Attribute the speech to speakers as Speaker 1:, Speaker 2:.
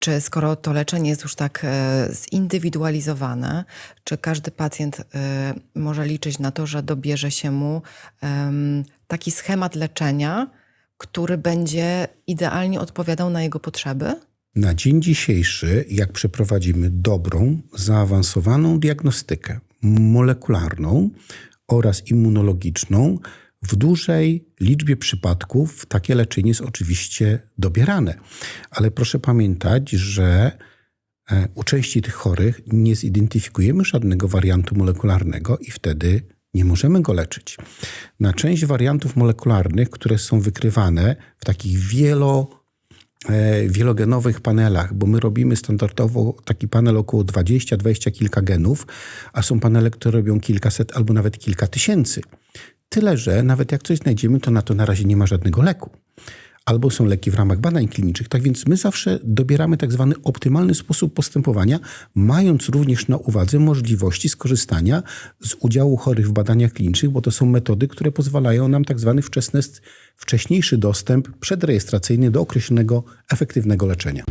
Speaker 1: Czy skoro to leczenie jest już tak e, zindywidualizowane, czy każdy pacjent e, może liczyć na to, że dobierze się mu taki schemat leczenia, który będzie idealnie odpowiadał na jego potrzeby?
Speaker 2: Na dzień dzisiejszy, jak przeprowadzimy dobrą, zaawansowaną diagnostykę molekularną oraz immunologiczną, w dużej liczbie przypadków takie leczenie jest oczywiście dobierane. Ale proszę pamiętać, że e, u części tych chorych nie zidentyfikujemy żadnego wariantu molekularnego i wtedy nie możemy go leczyć. Na część wariantów molekularnych, które są wykrywane w takich wielo e, wielogenowych panelach, bo my robimy standardowo taki panel około 20, 20 kilka genów, a są panele, które robią kilkaset albo nawet kilka tysięcy. Tyle, że nawet jak coś znajdziemy, to na to na razie nie ma żadnego leku. Albo są leki w ramach badań klinicznych. Tak więc my zawsze dobieramy tak zwany optymalny sposób postępowania, mając również na uwadze możliwości skorzystania z udziału chorych w badaniach klinicznych, bo to są metody, które pozwalają nam tak zwany wczesny, wcześniejszy dostęp przedrejestracyjny do określonego efektywnego leczenia.